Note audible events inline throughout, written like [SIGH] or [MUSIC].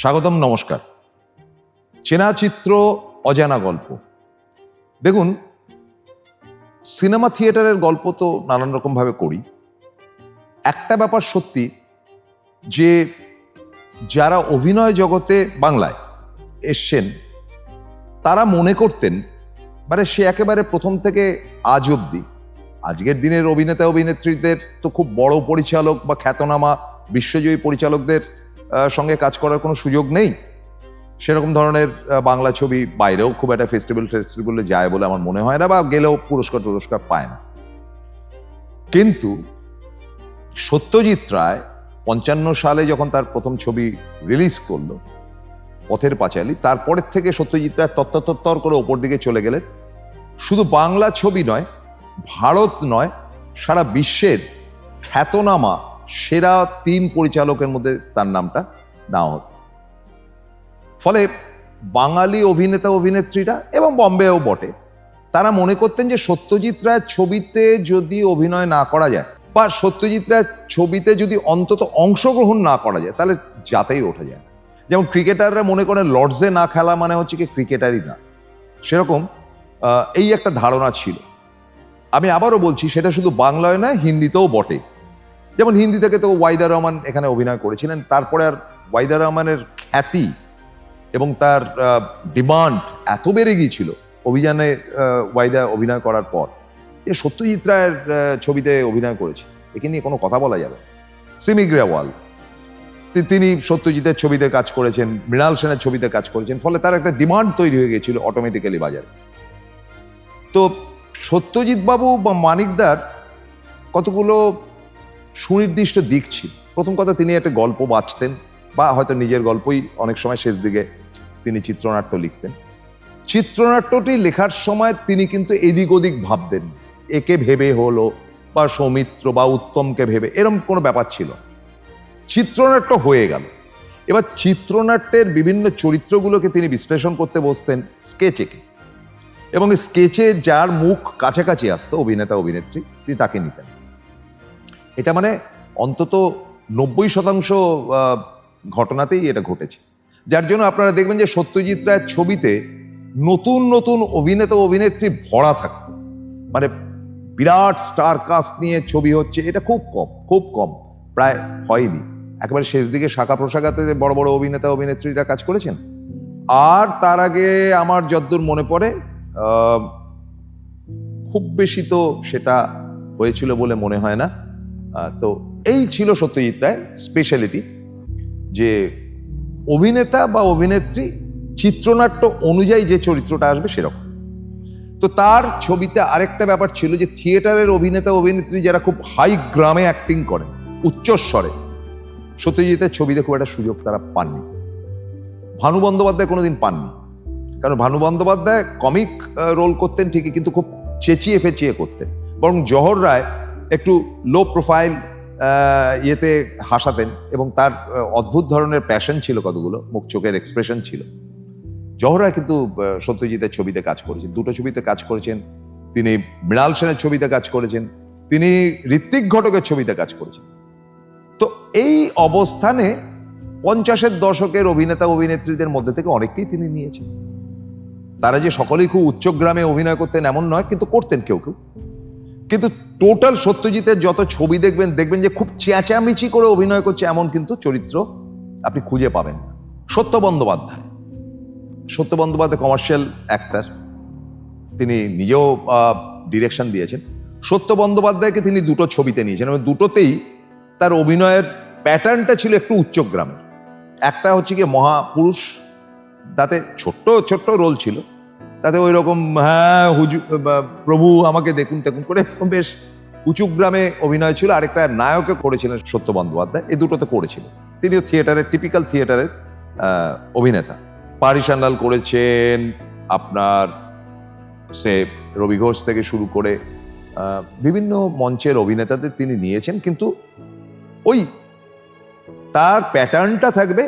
স্বাগতম, নমস্কার। চেনা চিত্র, অজানা গল্প। দেখুন, সিনেমা থিয়েটারের গল্প তো নানান রকমভাবে করি। একটা ব্যাপার সত্যি, যে যারা অভিনয় জগতে বাংলায় এসছেন, তারা মনে করতেন মানে সে একেবারে প্রথম থেকে আজ অবধি। আজকের দিনের অভিনেতা অভিনেত্রীদের তো খুব বড় পরিচালক বা খ্যাতনামা বিশ্বজয়ী পরিচালকদের সঙ্গে কাজ করার কোনো সুযোগ নেই। সেরকম ধরনের বাংলা ছবি বাইরেও খুব একটা ফেস্টিভ্যাল ফেস্টিভ্যালে যায় বলে আমার মনে হয় না বা গেলেও পুরস্কার টুরস্কার পায় না। কিন্তু সত্যজিৎ রায় পঞ্চান্ন সালে যখন তার প্রথম ছবি রিলিজ করল, পথের পাঁচালী, তারপরের থেকে সত্যজিৎ রায় তত্তর করে ওপর দিকে চলে গেলেন। শুধু বাংলা ছবি নয়, ভারত নয়, সারা বিশ্বের খ্যাতনামা সেরা তিন পরিচালকের মধ্যে তার নামটা নেওয়া হতো। ফলে বাঙালি অভিনেতা, অভিনেত্রীরা এবং বম্বেও বটে। তারা মনে করতেন যে সত্যজিৎ রায়ের ছবিতে যদি অভিনয় না করা যায় বা সত্যজিৎ রায়ের ছবিতে যদি অন্তত অংশগ্রহণ না করা যায়, তাহলে যাতেই ওঠা যায় যেমন ক্রিকেটাররা মনে করেন লর্ডসে না খেলা মানে হচ্ছে কি ক্রিকেটারই না। সেরকম এই একটা ধারণা ছিল। আমি আবারও বলছি, সেটা শুধু বাংলায় নয়, হিন্দিতেও বটে। যেমন হিন্দি থেকে তো ওয়াইদা রহমান এখানে অভিনয় করেছিলেন, তারপরে আর ওয়াইদা রহমানের খ্যাতি এবং তার ডিমান্ড এত বেড়ে গিয়েছিল অভিযানে ওয়াইদা অভিনয় করার পর। যে সত্যজিৎ রায়ের ছবিতে অভিনয় করেছে। একে নিয়ে কোনো কথা বলা যাবে। সিমি গ্রেওয়াল তিনি সত্যজিতের ছবিতে কাজ করেছেন, মৃণাল সেনের ছবিতে কাজ করেছেন, ফলে তার একটা ডিমান্ড তৈরি হয়ে গিয়েছিল অটোমেটিক্যালি বাজারে। তো সত্যজিৎ বাবু বা মানিকদার কতগুলো সুনির্দিষ্ট দিক ছিল। প্রথম কথা তিনি একটা গল্প বাঁচতেন বা হয়তো নিজের গল্পই অনেক সময় শেষ দিকে তিনি চিত্রনাট্য লিখতেন। চিত্রনাট্যটি লেখার সময় তিনি কিন্তু এদিক ওদিক ভাবতেন। একে ভেবে হলো বা সৌমিত্র বা উত্তমকে ভেবে, এরম কোনো ব্যাপার ছিল। চিত্রনাট্য হয়ে গেল। এবার চিত্রনাট্যের বিভিন্ন চরিত্রগুলোকে তিনি বিশ্লেষণ করতে বসতেন স্কেচে। এবং স্কেচে যার মুখ কাছাকাছি আসতো, অভিনেতা, অভিনেত্রী, তিনি তাকে নিতেন। এটা মানে অন্তত নব্বই শতাংশ ঘটনাতেই এটা ঘটেছে। যার জন্য আপনারা দেখবেন যে সত্যজিৎ রায়ের ছবিতে নতুন নতুন অভিনেতা অভিনেত্রী ভরা থাকতো। মানে বিরাট স্টার কাস্ট নিয়ে ছবি হচ্ছে, এটা খুব কম খুব কম, প্রায় হয়নি। একেবারে শেষ দিকে শাখা প্রশাখাতে বড় বড় অভিনেতা অভিনেত্রীরা কাজ করেছেন। আর তার আগে আমার যদ্দূর মনে পড়ে খুব বেশি তো সেটা হয়েছিল বলে মনে হয় না। তো এই ছিল সত্যজিৎ রায়ের স্পেশালিটি যে অভিনেতা বা অভিনেত্রী চিত্রনাট্য অনুযায়ী যে চরিত্রটা আসবে সেরকম। তো তার ছবিতে আরেকটা ব্যাপার ছিল যে থিয়েটারের অভিনেতা, অভিনেত্রী যারা খুব হাই গ্রামে অ্যাক্টিং করেন উচ্চস্বরে সত্যজিতের ছবিতে খুব একটা সুযোগ তারা পাননি। ভানু বন্দ্যোপাধ্যায় কোনোদিন পাননি। কারণ ভানু বন্দ্যোপাধ্যায় কমিক রোল করতেন ঠিকই, কিন্তু খুব চেঁচিয়ে ফেঁচিয়ে করতেন। বরং জহর রায় একটু লো প্রোফাইল ইয়েতে হাসাতেন এবং তার অদ্ভুত ধরনের প্যাশন ছিল কতগুলো, মুখ চোখের এক্সপ্রেশন ছিল। জহর কিন্তু সত্যজিতের ছবিতে কাজ করেছেন। দুটো ছবিতে কাজ করেছেন, তিনি মৃণাল সেনের ছবিতে কাজ করেছেন, তিনি ঋত্বিক ঘটকের ছবিতে কাজ করেছেন। তো এই অবস্থানে পঞ্চাশের দশকের অভিনেতা, অভিনেত্রীদের মধ্যে থেকে অনেককেই তিনি নিয়েছেন। তারা যে সকলেই খুব উচ্চগ্রামে অভিনয় করতেন এমন নয়, কিন্তু করতেন কেউ কেউ। কিন্তু টোটাল সত্যজিতের যত ছবি দেখবেন দেখবেন যে খুব চেঁচামেচি করে অভিনয় করছে এমন কিন্তু চরিত্র আপনি খুঁজে পাবেন সত্য বন্দ্যোপাধ্যায়। সত্য বন্দ্যোপাধ্যায় কমার্শিয়াল অ্যাক্টার তিনি নিজেও ডিরেকশন দিয়েছেন। সত্য বন্দ্যোপাধ্যায়কে তিনি দুটো ছবিতে নিয়েছেন। এবং দুটোতেই তার অভিনয়ের প্যাটার্নটা ছিল একটু উচ্চগ্রামের একটা হচ্ছে গিয়ে মহাপুরুষ, তাতে ছোট্ট ছোট্ট রোল ছিল। তাতে ওই রকম হ্যাঁ হুজু প্রভু আমাকে দেখুন টেকুন করে, বেশ উঁচু গ্রামে অভিনয় ছিল। আরেকটা নায়কে করেছিলেন সত্য বন্দ্যোপাধ্যায় এই দুটোতে করেছিলেন তিনিও থিয়েটারের টিপিক্যাল থিয়েটারের অভিনেতা। পারি সান্যাল করেছেন আপনার, সে রবি ঘোষ থেকে শুরু করে বিভিন্ন মঞ্চের অভিনেতাদের তিনি নিয়েছেন। কিন্তু ওই, তার প্যাটার্নটা থাকবে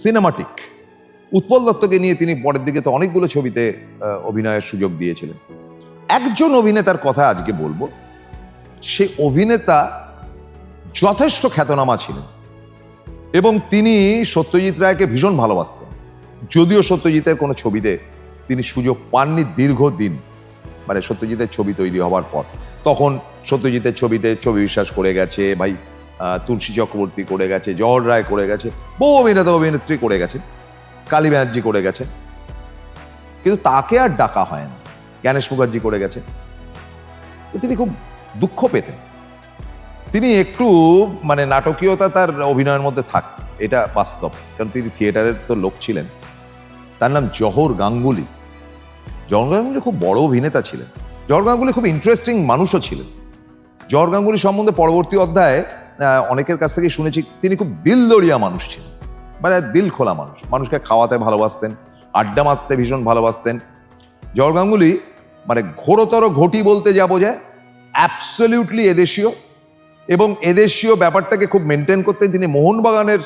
সিনেমাটিক উৎপল দত্তকে নিয়ে তিনি পরের দিকে তো অনেকগুলো ছবিতে অভিনয়ের সুযোগ দিয়েছিলেন। একজন অভিনেতার কথা আজকে বলব সে অভিনেতা যথেষ্ট খ্যাতনামা ছিলেন এবং তিনি সত্যজিৎ রায়কে ভীষণ ভালোবাসতেন। যদিও সত্যজিতের কোনো ছবিতে তিনি সুযোগ পাননি দীর্ঘদিন মানে সত্যজিতের ছবি তৈরি হওয়ার পর। তখন সত্যজিতের ছবিতে ছবি বিশ্বাস করে গেছে, ভাই তুলসী চক্রবর্তী করে গেছে জহর রায় করে গেছে, বহু অভিনেতা অভিনেত্রী করে গেছে কালী ব্যানার্জি করে গেছে। কিন্তু তাকে আর ডাকা হয় না। জ্ঞানেশ মুখার্জি করে গেছে। তিনি খুব দুঃখ পেতেন। তিনি একটু মানে নাটকীয়তা তার অভিনয়ের মধ্যে থাক, এটা বাস্তব। কারণ তিনি থিয়েটারের তো লোক ছিলেন। তার নাম জহর গাঙ্গুলি। জহর গাঙ্গুলি খুব বড় অভিনেতা ছিলেন। জহর গাঙ্গুলি খুব ইন্টারেস্টিং মানুষও ছিলেন। জহর গাঙ্গুলি সম্বন্ধে পরবর্তী অধ্যায়ে অনেকের কাছ থেকে শুনেছি, তিনি খুব দিলদরিয়া মানুষ ছিলেন। মানে দিল খোলা মানুষ। মানুষকে খাওয়াতে ভালোবাসতেন, আড্ডা মারতে ভীষণ ভালোবাসতেন। জহর গাঙ্গুলি মানে ঘোরতর ঘটি বলতে যা বোঝায় অ্যাবসলিউটলি এদেশীয় এবং এদেশীয় ব্যাপারটাকে খুব মেনটেন করতেন। তিনি মোহনবাগানের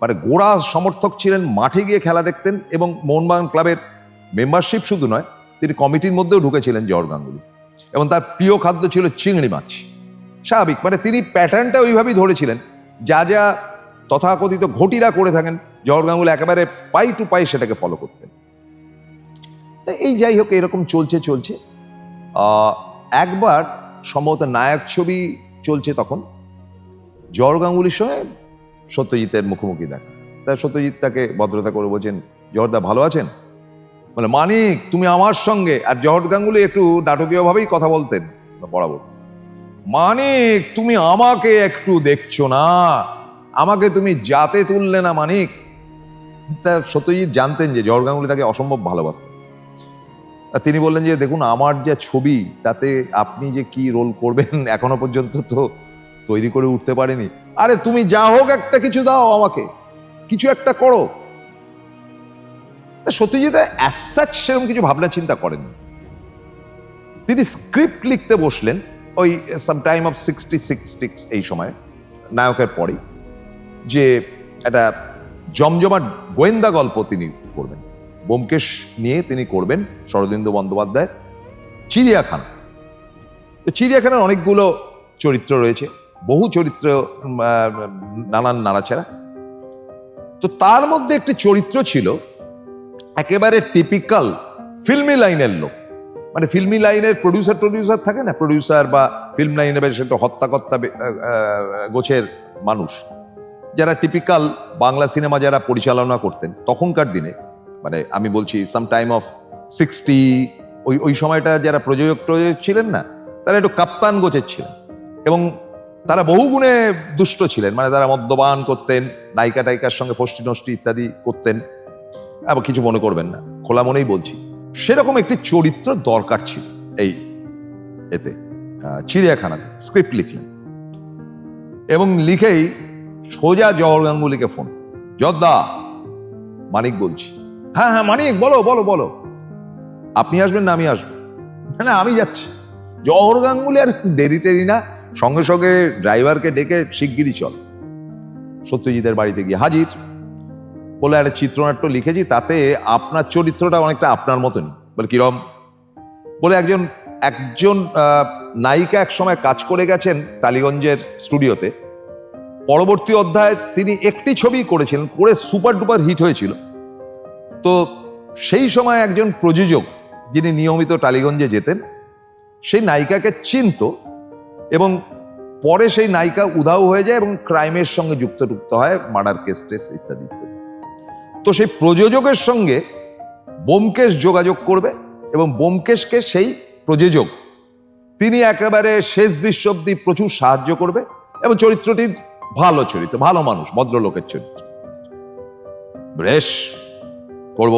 মানে গোড়া সমর্থক ছিলেন, মাঠে গিয়ে খেলা দেখতেন এবং মোহনবাগান ক্লাবের মেম্বারশিপ শুধু নয়, তিনি কমিটির মধ্যেও ঢুকেছিলেন জহর গাঙ্গুলি। এবং তার প্রিয় খাদ্য ছিল চিংড়ি মাছ। স্বাভাবিক মানে তিনি প্যাটার্নটা ওইভাবেই ধরেছিলেন। যা যা তথাকথিত ঘটিরা করে থাকেন, জহর গাঙ্গুলি একেবারে পাই টু পাই সেটাকে ফলো করতেন। এই যাই হোক, এরকম চলছে চলছে। একবার সম্ভবত নায়ক ছবি চলছে তখন, জহর গাঙ্গুলির সঙ্গে সত্যজিতের মুখোমুখি দেখা। তা সত্যজিৎ তাকে ভদ্রতা করে বলছেন, জহরদা, ভালো আছেন? মানে মানিক, তুমি আমার সঙ্গে। আর জহর গাঙ্গুলি একটু নাটকীয়ভাবেই কথা বলতেন বরাবর মানিক, তুমি আমাকে একটু দেখছ না? আমাকে তুমি জাতে তুললে না মানিক, তা সত্যজিৎ জানতেন যে জহর গাঙ্গুলি তাকে অসম্ভব ভালোবাসতেন আর তিনি বললেন যে, দেখুন, আমার যে ছবি, তাতে আপনি যে কি রোল করবেন [LAUGHS] এখনও পর্যন্ত তো তৈরি করে উঠতে পারেনি। আরে, তুমি যা হোক একটা কিছু দাও আমাকে, কিছু একটা করো। তা সত্যজিৎ অ্যাসাচ সেরকম কিছু ভাবনা চিন্তা করেন তিনি স্ক্রিপ্ট লিখতে বসলেন ওই some time of sixty six এই সময়, নায়কের পরেই। যে একটা জমজমাট গোয়েন্দা গল্প তিনি করবেন। ব্যোমকেশ নিয়ে তিনি করবেন শরদিন্দু বন্দ্যোপাধ্যায়, চিড়িয়াখানা। তো চিড়িয়াখানার অনেকগুলো চরিত্র রয়েছে, বহু চরিত্র নানান নাড়াচাড়া। তো তার মধ্যে একটি চরিত্র ছিল একেবারে টিপিক্যাল ফিল্মি লাইনের লোক। মানে ফিল্মি লাইনের প্রডিউসার প্রডিউসার থাকে না প্রডিউসার বা ফিল্ম লাইনে বেশ একটা হত্যাকর্তা গোছের মানুষ। যারা টিপিক্যাল বাংলা সিনেমা যারা পরিচালনা করতেন তখনকার দিনে মানে আমি বলছি সাম টাইম অফ সিক্সটি ওই ওই সময়টা যারা প্রযোজক প্রযোজক ছিলেন না তারা একটু কাপ্তান গোছের ছিলেন এবং তারা বহু গুণে দুষ্ট ছিলেন মানে তারা মদ্যপান করতেন নায়িকা টাইকার সঙ্গে ফষ্টি নষ্টি ইত্যাদি করতেন আবার কিছু মনে করবেন না খোলা মনেই বলছি। সেরকম একটি চরিত্র দরকার ছিল এই এতে আহ, চিড়িয়াখানাতে স্ক্রিপ্ট লিখলেন। এবং লিখেই সোজা জহর গাঙ্গুলিকে ফোন। জর্দা, মানিক বলছি। হ্যাঁ হ্যাঁ মানিক, বলো বলো বলো। আপনি আসবেন না, আমি আসব। না না, আমি যাচ্ছি। জহর গাঙ্গুলি আর দেরি টেরি না, সঙ্গে সঙ্গে ড্রাইভারকে ডেকে শিগগিরই চল। সত্যজিতের বাড়িতে গিয়ে হাজির। বলে একটা চিত্রনাট্য লিখেছি, তাতে আপনার চরিত্রটা অনেকটা আপনার মতনই। বলে, কিরম? বলে, একজন একজন নায়িকা এক সময় কাজ করে গেছেন টালিগঞ্জের স্টুডিওতে। পরবর্তী অধ্যায়ে তিনি একটি ছবি করেছিলেন, করে সুপার ডুপার হিট হয়েছিল। তো সেই সময় একজন প্রযোজক যিনি নিয়মিত টালিগঞ্জে যেতেন, সেই নায়িকাকে চিনত এবং পরে সেই নায়িকা উধাও হয়ে যায় এবং ক্রাইমের সঙ্গে যুক্ত টুক্ত হয়, মার্ডার কেস, টেস ইত্যাদি ইত্যাদি। তো সেই প্রযোজকের সঙ্গে বোমকেশ যোগাযোগ করবে এবং বোমকেশকে সেই প্রযোজক, তিনি একেবারে শেষ দৃশ্য অব্দি প্রচুর সাহায্য করবে এবং চরিত্রটি ভালো চরিত্র, ভালো মানুষ, ভদ্রলোকের চরিত্র। বেশ, করব।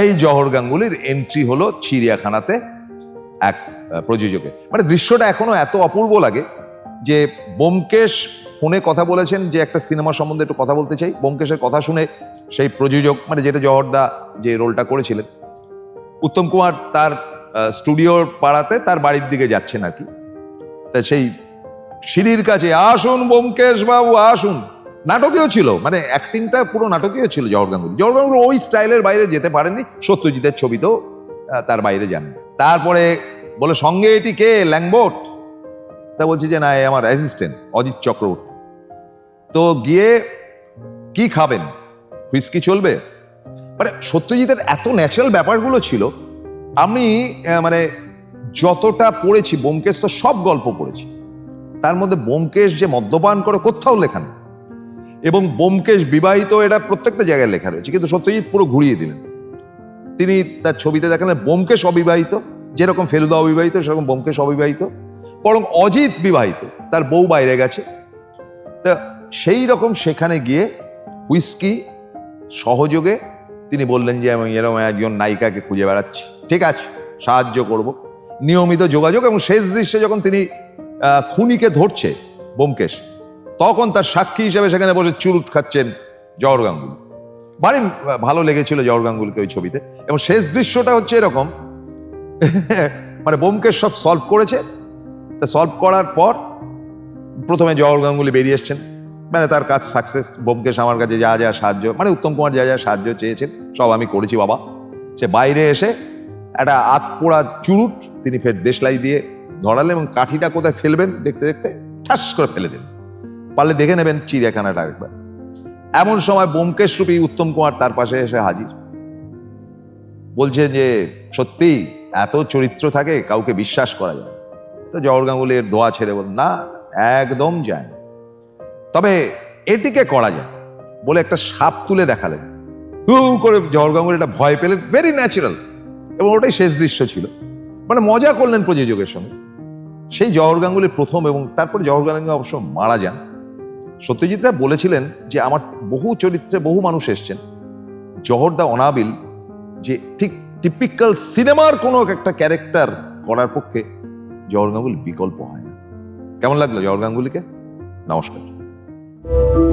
এই জহর গাঙ্গুলির এন্ট্রি হলো চিড়িয়াখানাতে এক প্রযোজকের। মানে দৃশ্যটা এখনও এত অপূর্ব লাগে যে বোমকেশ ফোনে কথা বলেছেন যে একটা সিনেমা সম্বন্ধে একটু কথা বলতে চাই। বোমকেশের কথা শুনে সেই প্রযোজক মানে যেটা জহরদা যে রোলটা করেছিলেন, উত্তম কুমার তার স্টুডিওর পাড়াতে তার বাড়ির দিকে যাচ্ছেন আর কি। তা সেই সিঁড়ির কাছে আসুন বোমকেশ বাবু আসুন। নাটকীয় ছিল মানে অ্যাক্টিংটা পুরো নাটকীয় ছিল জহর গাঙ্গুলি। জহর গাঙ্গুলি ওই স্টাইলের বাইরে যেতে পারেননি সত্যজিতের আহ, তার বাইরে যান। তারপরে বলে সঙ্গে এটি কে? ল্যাংবোট? তা বলছে যে না এ আমার অ্যাসিস্ট্যান্ট অজিত চক্রবর্তী। তো গিয়ে কি খাবেন? হুইস্কি চলবে? মানে সত্যজিতের এত ন্যাচারাল ব্যাপারগুলো ছিল আমি মানে যতটা পড়েছি ব্যোমকেশ তো সব গল্প পড়েছি। তার মধ্যে ব্যোমকেশ যে মদ্যপান করে কোথাও লেখা নেই। এবং ব্যোমকেশ বিবাহিত এটা প্রত্যেকটা জায়গায় লেখা রয়েছে, কিন্তু সত্যজিৎ পুরো ঘুরিয়ে দিলেন। তিনি তার ছবিতে দেখালেন ব্যোমকেশ অবিবাহিত, যেরকম ফেলুদা অবিবাহিত, সেরকম ব্যোমকেশ অবিবাহিত, বরং অজিত বিবাহিত, তার বউ বাইরে গেছে। তা সেই রকম সেখানে গিয়ে হুইস্কি সহযোগে তিনি বললেন যে, আমি এরকম একজন নায়িকাকে খুঁজে বেড়াচ্ছি। ঠিক আছে, সাহায্য করব। নিয়মিত যোগাযোগ এবং শেষ দৃশ্যে যখন তিনি খুনিকে ধরছে ব্যোমকেশ তখন তার সাক্ষী হিসেবে সেখানে বসে চুরুট খাচ্ছেন জহর গাঙ্গুলি। ভারী ভালো লেগেছিল জহর গাঙ্গুলিকে ওই ছবিতে। এবং শেষ দৃশ্যটা হচ্ছে এরকম। [LAUGHS] মানে ব্যোমকেশ সব সলভ করেছে। তা সলভ করার পর প্রথমে জওহর গাঙ্গুলি বেরিয়ে এসছেন। মানে তার কাজ সাকসেস বোমকেশ আমার কাছে যা যা সাহায্য মানে উত্তম কুমার যা যা সাহায্য চেয়েছেন, সব আমি করেছি বাবা। সে বাইরে এসে একটা আতপোড়া চুরুট, তিনি ফের দেশলাই দিয়ে ধরালেন এবং কাঠিটা কোথায় ফেলবেন, দেখতে দেখতে ঠাস করে ফেলে দিন পারলে দেখে নেবেন চিড়িয়াখানাটা আরেকবার। এমন সময় বোমকেশ রূপী উত্তম কুমার তার পাশে এসে হাজির। বলছে যে, সত্যি, এত চরিত্র থাকে, কাউকে বিশ্বাস করা যায় তো জওহর গাঙ্গুলি এর দোয়া ছেড়ে বল না, একদম যায় না। তবে এটিকে করা যায়, বলে একটা সাপ তুলে দেখালেন। হু করে জওহর গাঙ্গুলি একটা ভয় পেলেন ভেরি ন্যাচারাল এবং ওটাই শেষ দৃশ্য ছিল। মানে মজা করলেন প্রযোজকের সঙ্গে। সেই জওহর গাঙ্গুলি প্রথম এবং তারপরে জওহর গাঙ্গুলি অবশ্য মারা যান। সত্যজিৎ রায় বলেছিলেন যে, আমার বহু চরিত্রে বহু মানুষ এসছেন। জহর দা অনাবিল, যে ঠিক টিপিক্যাল সিনেমার কোনো একটা ক্যারেক্টার করার পক্ষে জহর গাঙ্গুলি বিকল্প হয় না। কেমন লাগল জহর গাঙ্গুলিকে? নমস্কার।